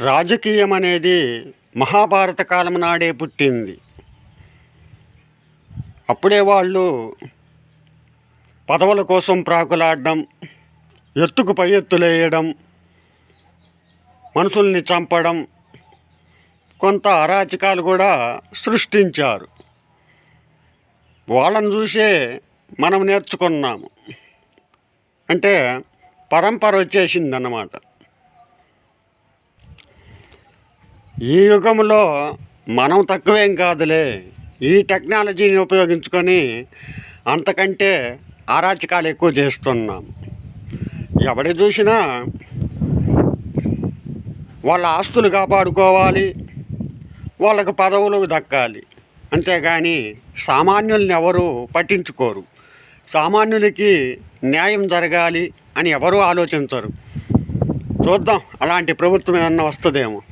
రాజకీయం అనేది మహాభారత కాలం నాడే పుట్టింది. అప్పుడే వాళ్ళు పదవుల కోసం ప్రాకులాడడం ఎత్తుకు పై ఎత్తులేయడం మనుషుల్ని చంపడం కొంత అరాచకాలు కూడా సృష్టించారు. వాళ్ళని చూసే మనం నేర్చుకున్నాము. అంటే పరంపర వచ్చేసిందన్నమాట. ఈ యుగంలో మనం తక్కువేం కాదులే. ఈ టెక్నాలజీని ఉపయోగించుకొని అంతకంటే అరాచకాలు ఎక్కువ చేస్తున్నాం. ఎవడి చూసినా వాళ్ళ ఆస్తులు కాపాడుకోవాలి వాళ్ళకు పదవులు దక్కాలి. అంతేగాని సామాన్యుల్ని ఎవరు పట్టించుకోరు. సామాన్యులకి న్యాయం జరగాలి అని ఎవరూ ఆలోచించరు. చూద్దాం అలాంటి ప్రభుత్వం ఏమన్నా వస్తుందేమో.